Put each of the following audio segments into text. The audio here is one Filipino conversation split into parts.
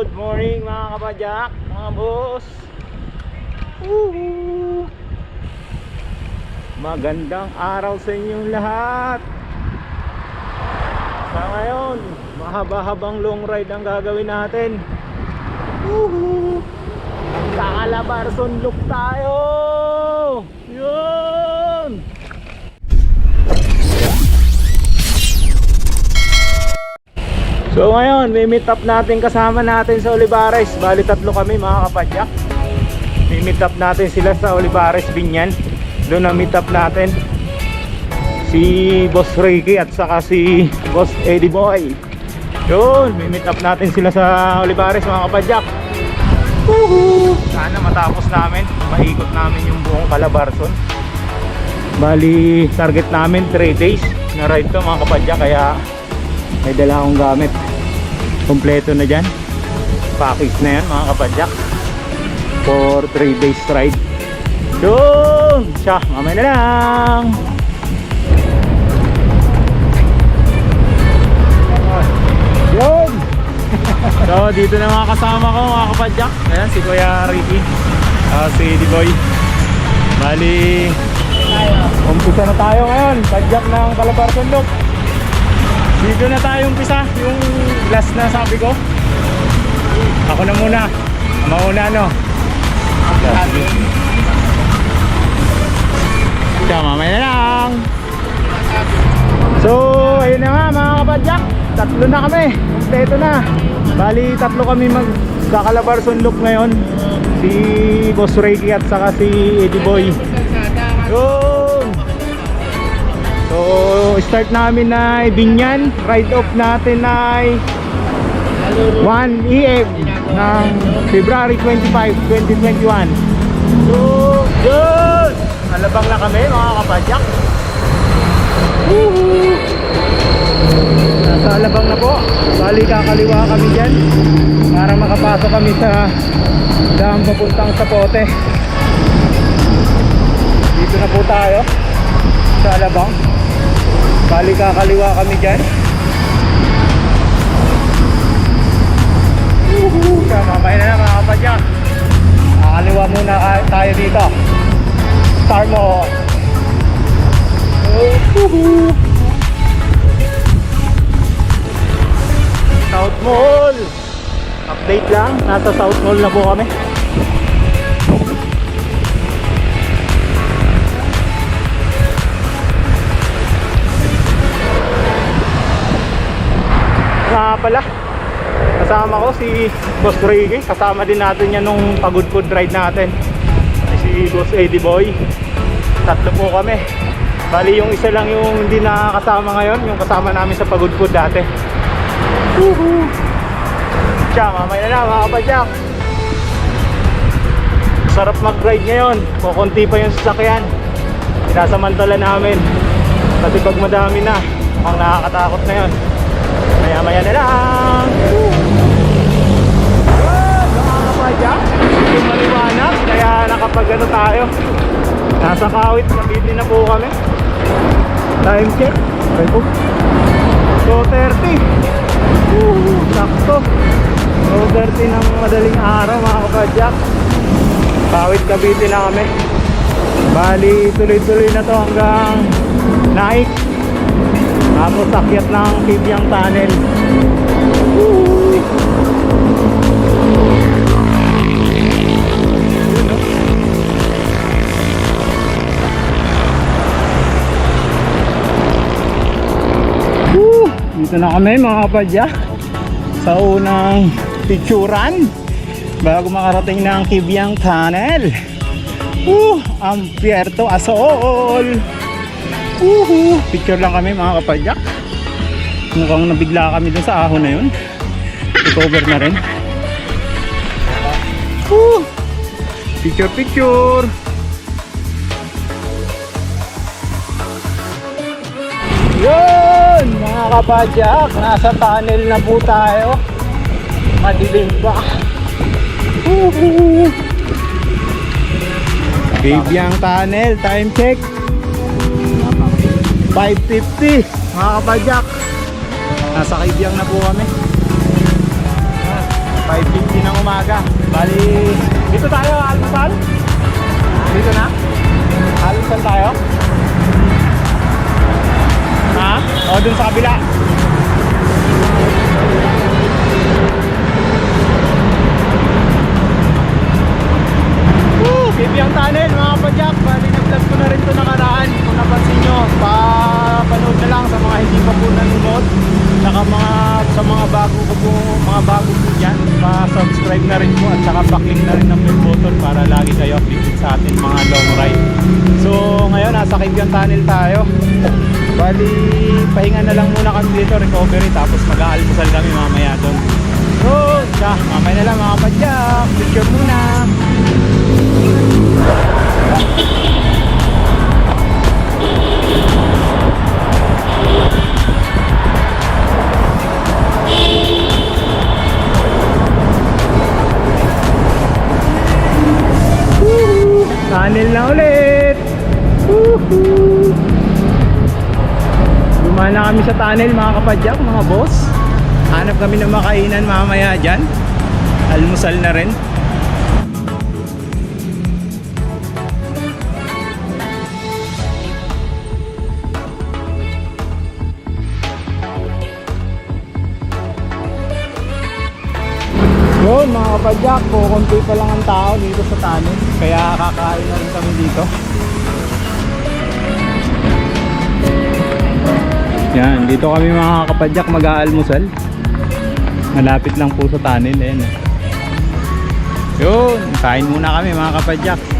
Good morning mga kapadyak, mga boss. Woohoo! Magandang araw sa inyong lahat. Sa ngayon, mahaba-habang long ride ang gagawin natin. Woohoo! Kakalabar sunlok tayo! So ngayon, may meet up natin kasama natin sa Olivares. Bali tatlo kami mga kapadyak. May meet up natin sila sa Olivares Binyan. Doon ang meet up natin. Si Boss Ricky at saka si Boss Eddie Boy. Yun, may meet up natin sila sa Olivares mga kapadyak. Woohoo! Sana matapos namin. Maikot namin yung buong Calabarzon. Bali, target namin 3 days na ride to mga kapadyak. Kaya may dala akong gamit. Kompleto na dyan. Package na yan mga kapadyak. For 3 days ride. Yun! Siya mamaya na lang. Yun! So dito na mga kasama ko mga kapadyak. Ayan si Kuya Ricky. Uh, si Diboy bali umpisa na tayo ngayon. Padyak ng Calabar Sundok dito na tayo umpisa. Yung last na sabi ko. Ako na muna. Mauna no? Siya mamaya lang. So ayun na nga mga kapadyak. Tatlo na kami. Kompleto na. Bali tatlo kami mag Kakalabar sunlok ngayon. Si Boss Reiki at saka si Eddie Boy. Yun So, start namin na Binyan. Ride off natin ay 1 EM ng February 25, 2021. So, yun! Alabang na kami mga kapadyak. Woohoo! Nasa alabang na po. Bali kakaliwa kami dyan para makapasok kami sa dam papuntang Sapote. Dito na po tayo sa alabang. Bali kakaliwa kami dyan. Woohoo! Mamaya na lang mga kapadyak Kakaliwa muna tayo dito. Star mo. Woohoo! South Mall! Update lang, nasa South Mall na po kami pala. Kasama ko si Boss Ricky kasama din natin yan nung pagod food ride natin. Si Boss Eddie Boy. Tatlo po kami. Bali yung isa lang yung hindi nakakasama ngayon yung kasama namin sa pagod food dati. Woohoo! Siya, mamaya na mga sarap mag ride ngayon. Kukunti pa yung sasakyan. Sinasamantala namin. Kasi pag madami na mukhang nakakatakot na yun maya maya na lang. Good, mga kapadya Hindi maliwanag Kaya nakapag ano tayo. Nasa kawit Cavite na po kami. Time check. Okay po So 30 Woo, Sakto. So 30 ng madaling araw mga kapadyak. Kawit Cavite na kami Bali tuloy-tuloy na to hanggang Naik tapos akyat ng Kibyang Tunnel. Woo! Dito na kami mga kapadya Sa unang picturan Bago makarating ng Kibyang Tunnel Woo! Ang Puerto Asol Woohoo! Picture lang kami mga kapadyak. Mukhang nabigla kami dun sa ahon na yun. I-cover na rin. Woo! Picture picture! Yun! Mga kapadyak, nasa tunnel na po tayo. Madilim pa. Woohoo! Bibyang Tunnel, time check. 550 mga kapadyak nasa kaibiyang na po kami 5.50 ng umaga. Bali, dito tayo, almusal. Dito na? Almusal tayo? Ha? O, dun sa kabila. Woo! Bibiyang tunnel mga kapadyak. Bali na-vlog ko na rin to nakaraan. Kung napansin nyo, papanood na lang sa mga hindi pa po nanonood. Saka mga, sa mga bago po po, mga bago po dyan, pa-subscribe na rin po at saka pa-click na rin ng bell button para lagi kayo updated sa atin mga long ride. So ngayon nasa Kibiyang Tunnel tayo. Bali, pahinga na lang muna kami dito, recovery, tapos mag-aalmusal kami mamaya doon. So, siya, mamaya na lang mga kapadyak. Picture muna. Tunnel na ulit. Woohoo! Dumaan na kami sa tunnel mga kapadyak, mga boss. Hanap kami ng makainan mamaya dyan. Almusal na rin. Yun mga kapadyak, kukunti pa lang ang tao dito sa tunnel. Kaya kakain na rin kami dito. Yan, dito kami mga kapadyak mag-aalmusal. Malapit lang po sa tunnel. Ayan. Yun, kain muna kami mga kapadyak.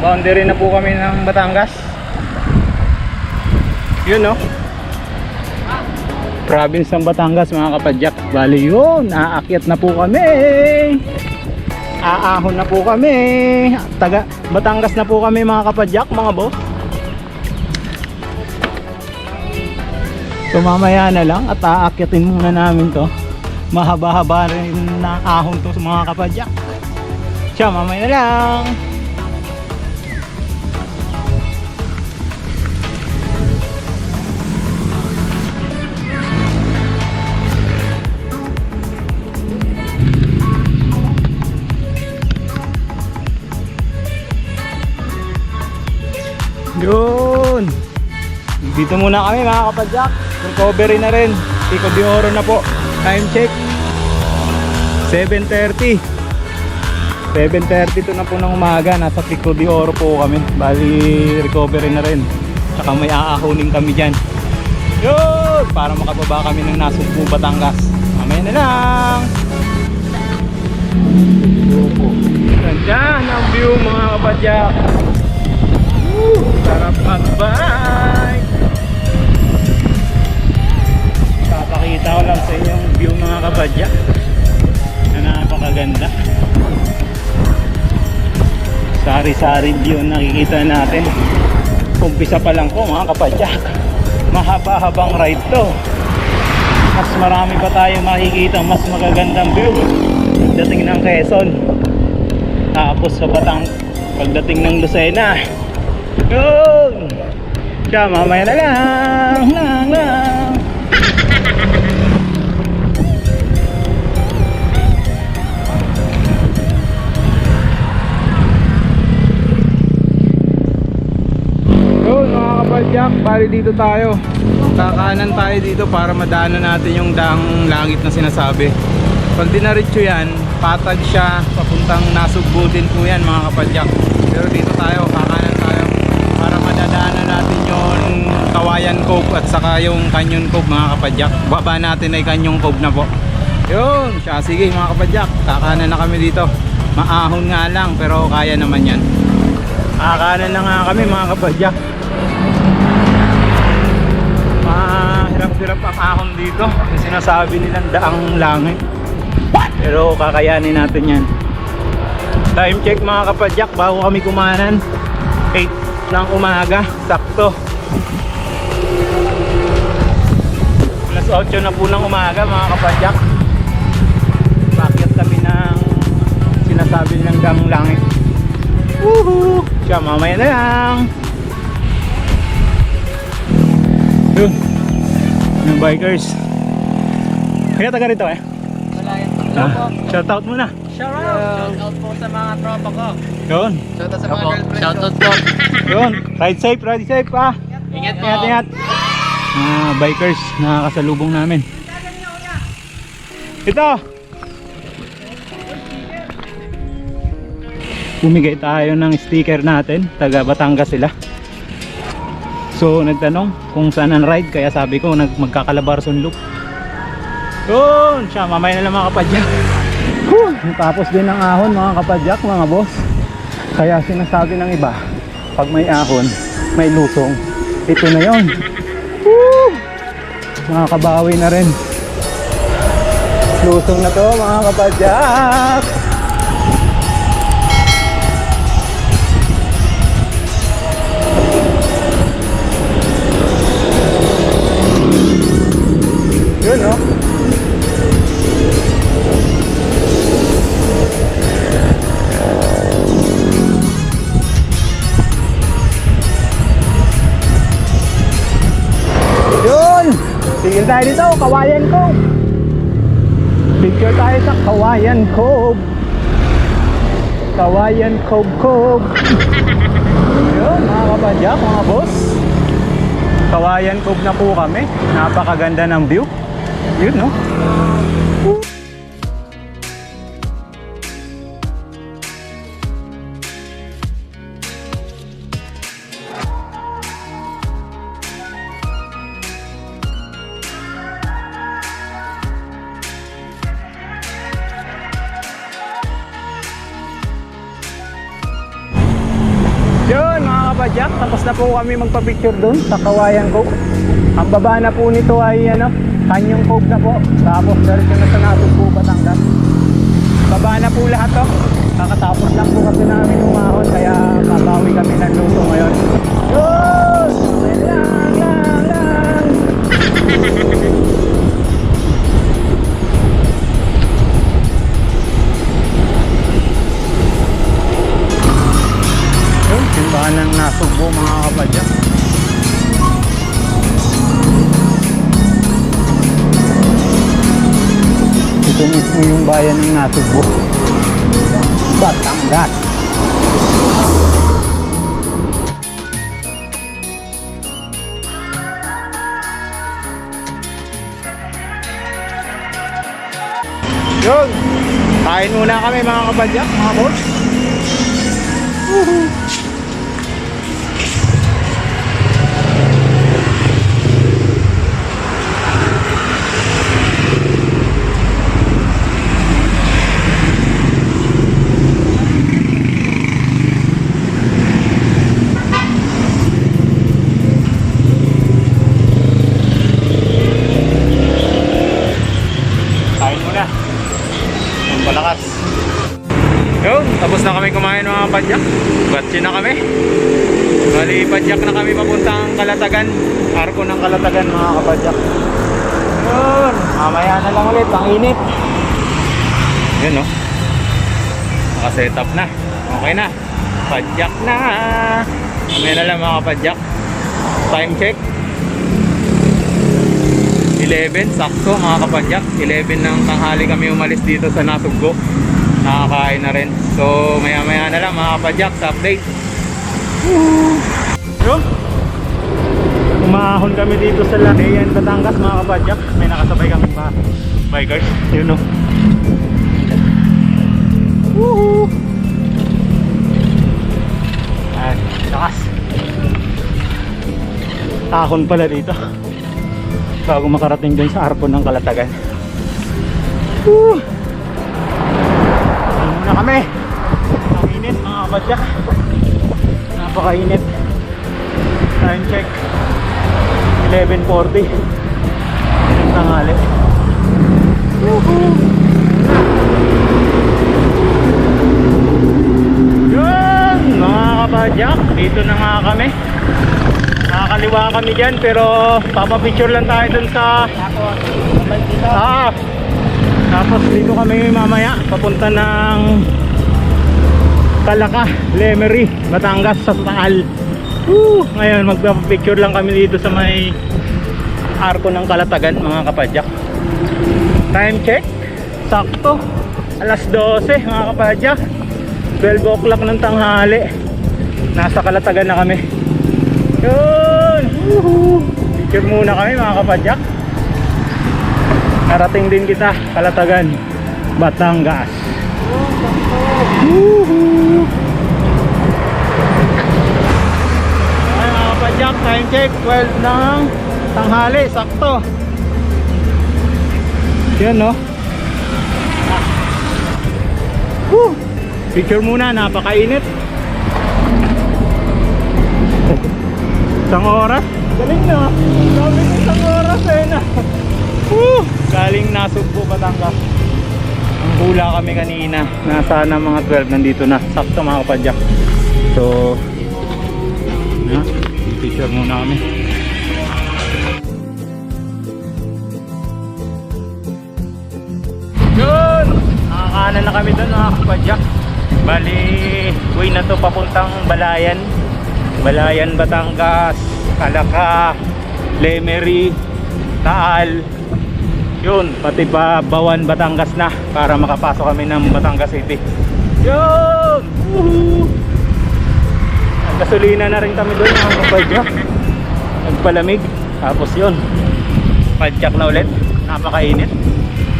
Boundary na po kami ng Batangas. Yun no. Province ng Batangas mga kapadyak. Bali yun, aakyat na po kami. Aahon na po kami. Taga Batangas na po kami mga kapadyak, mga boss. So na lang at aakyatin muna namin to. Mahaba-haba rin na ahon to mga kapadyak. Siya, mamaya na lang. Yun. Dito muna kami mga kapadyak. Recovery na rin. Pico de Oro na po. Time check. 7.30. 7.32 na po ng umaga, nasa Pico de Oro po kami. Bali, recovery na rin. Tsaka may aahonin kami dyan. Yun! Para makababa kami ng Nasugbu, Batangas. Mamaya na lang! Ganda ng view mga kapadyak. Sarap mag-bike! Papakita ko lang sa inyo yung view mga kapadyak. Na napakaganda. Sari-sari view nakikita natin. Umpisa pa lang po mga kapadyak mahaba-habang ride to. Mas marami pa tayo makikita. Mas magagandang view. Pagdating ng Quezon. Tapos sa Batang pagdating ng Lucena yun siya mamaya na lang lang lang Yun mga kapadyak, bali dito tayo. Kakanan tayo dito para madaanan natin yung daang langit na sinasabi. Pag dinaritso yan, patag siya, papuntang nasugbo din po yan mga kapadyak. Pero dito tayo, kakanan tayo para madadaanan natin yung Kawayan Cove at saka yung Canyon Cove mga kapadyak. Baba natin ay Canyon Cove na po. Yun, siya sige mga kapadyak, kakanan na kami dito. Maahon nga lang pero kaya naman yan. Kakanan na nga kami mga kapadyak. Mahirap-hirap ang ahon dito. Yung sinasabi nilang daang langit. Pero kakayanin natin yan. Time check mga kapadyak bago kami kumanan 8 ng umaga Sakto Alas 8 na po ng umaga mga kapadyak. Pakyat kami ng sinasabi ng gang langit? Woohoo! Siya mamaya na lang. Yun Yung bikers. Kaya taga rito eh. Ah, Shout out muna. Shout out! Shout out po sa mga tropa ko. Yun. Shout out sa mga girlfriend Shout out po. Yun. Ride safe, ride safe ah. Ingat po. Ingat, ingat. Mga bikers, nakakasalubong namin. Ito! Bumigay tayo ng sticker natin. Taga Batangas sila. So, nagtanong kung saan ang ride. Kaya sabi ko, nag magkakalabarson loop. Yun! Siya, mamaya na lang mga kapadyak. Whew! Tapos din ang ahon mga kapadyak, mga boss. Kaya sinasabi ng iba, pag may ahon, may lusong. Ito na yon. Woo! Makakabawi na rin. Lusong na to mga kapadyak. Yun no? Tigil tayo dito, Kawayan Cove. Picture tayo sa Kawayan Cove. Kawayan Cove Cove. Yun, mga kapadyak, mga boss. Kawayan Cove na po kami. Napakaganda ng view. Yun, no? Yun po kami magpa-picture doon sa Kawayan Cove. Ang baba na po nito ay ano, Kanyong Cove na po. Tapos diretso na sa Natubo, Batangas. Baba na po lahat to. Kakatapos lang po kasi namin umahon kaya babawi kami ng luto ngayon. Ng Nasugbo mga kapadyak. Ito mismo yung bayan ng Nasugbo. Batangas. Yun. Kain muna kami mga kapadyak, mga boss. Kain kami kumain mga padyak. Batsi na kami. Bali, padyak na kami papuntang Kalatagan. Arko ng Kalatagan mga kapadyak. Yun, mamaya na lang ulit. Ang init. Yun no. Nakaset up na. Okay na. Padyak na. Mamaya na lang mga kapadyak. Time check. 11, sakto mga kapadyak 11 ng tanghali kami umalis dito sa Nasugbo Nakakain na rin. So maya maya na lang mga kapadyak sa update. Yun Umahon kami dito sa Lahayan, Batangas mga kapadyak May nakasabay kami pa bikers. Yun no Woohoo! Ay, lakas. Takon pala dito. Bago makarating dun sa arko ng Kalatagan. Woo! kami. Ang init mga kabadya napakainit. Time check. 11.40 init ng halit woohoo Jack, dito na nga kami. Nakakaliwa kami dyan pero papapicture lang tayo dun sa ah tapos dito kami mamaya papunta ng Kalaka, Lemery, Batangas sa Taal. Woo! Ngayon magpapicture lang kami dito sa may arko ng Kalatagan mga kapadyak. Time check, sakto. Alas 12 mga kapadyak. 12 o'clock ng tanghali. Nasa Kalatagan na kami. Yun! Woohoo! Picture muna kami mga kapadyak. Narating din kita, Kalatagan, Batangas. Woohoo! Ay mga kapadyak, time check, 12 ng tanghali, sakto. Yan no. Woo! Picture muna, napakainit. Isang oras. Galing na. Ko isang oras eh na. Woo! Galing Nasugbo, Batangas. Ang hula kami kanina. Nasa na mga 12 nandito na. Sakto mga kapadyak. So, na, picture muna kami. Yun! Nakakanan na kami doon mga kapadyak. Bali, way na to papuntang Balayan. Balayan, Batangas, Kalaka, Lemery, Taal. Yun, pati pa Bawan, Batangas na para makapasok kami ng Batangas City. Yun! Woohoo! Gasolina na rin kami doon mga kapadyak. Nagpalamig. Tapos yun, padyak na ulit. Napakainit.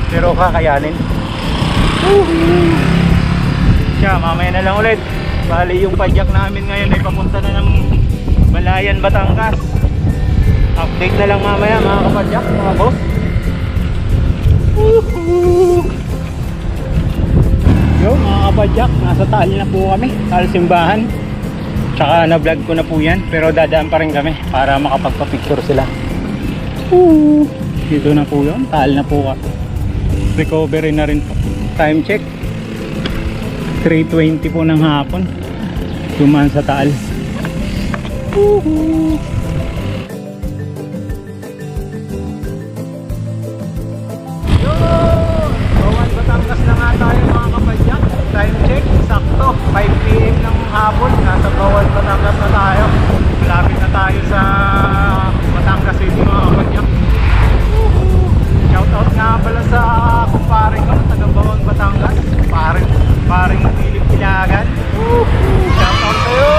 Pero kakayanin. Woohoo! Siya, mamaya na lang ulit. Bali yung padyak namin ngayon ay papunta na ng Balayan, Batangas. Update na lang mamaya mga kapadyak, mga boss. Yo, mga kapadyak, nasa taal na po kami. Taal simbahan. Tsaka na-vlog ko na po yan. Pero dadaan pa rin kami para makapagpa-picture sila. Woo! Dito na po yun. Taal na po kami. Recovery na rin po. Time check. 3.20 po ng hapon. Dumaan sa taal. Woohoo! 5pm ng hapon. Nasa Bawan Batangas na tayo. Malapit na tayo sa Batangas City mga kapadyak. Woohoo! Shoutout nga pala sa kumpare ko, taga Bawang Batangas. Paring, paring Philip Ilagan. Woohoo! Shoutout sa'yo!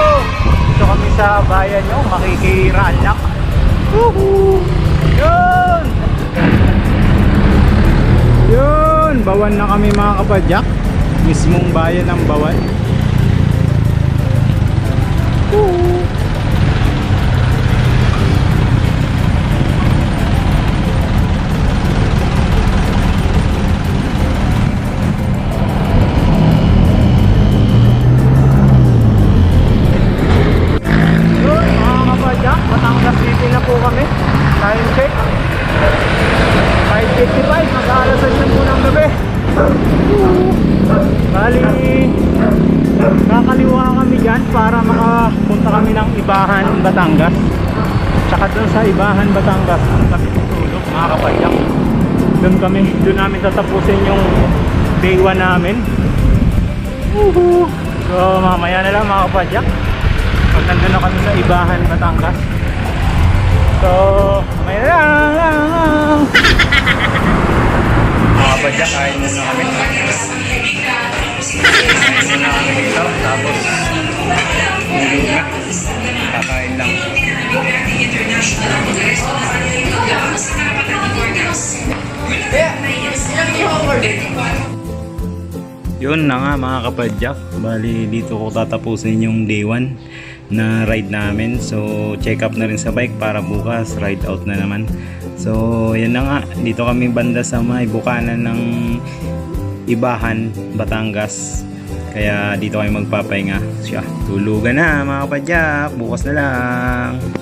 Dito kami sa bayan nyo, makikiraalak. Woohoo! Yun! Yun! Bawan na kami mga kapadyak. Mismong bayan ng Bawan. Woo! Ibahan, Batangas. Tsaka dun sa Ibahan, Batangas, kami tutulog, mga kapadyak. Doon kami, doon namin tatapusin yung day 1 namin. Woohoo! So, mamaya na lang mga kapadyak. Pag nandun na kami sa Ibahan, Batangas. So, may lang lang. Mga badyak, kain muna kami. Kain muna kami dito. Tapos, Yun na nga mga kapadyak. Bali dito ko tatapusin yung day 1 na ride namin. So check up na rin sa bike para bukas ride out na naman. So yan na nga. Dito kami banda sa may bukanan ng Ibahan, Batangas. Kaya dito kami magpapahinga. Siya, tulugan na mga kapadyak. Bukas na lang.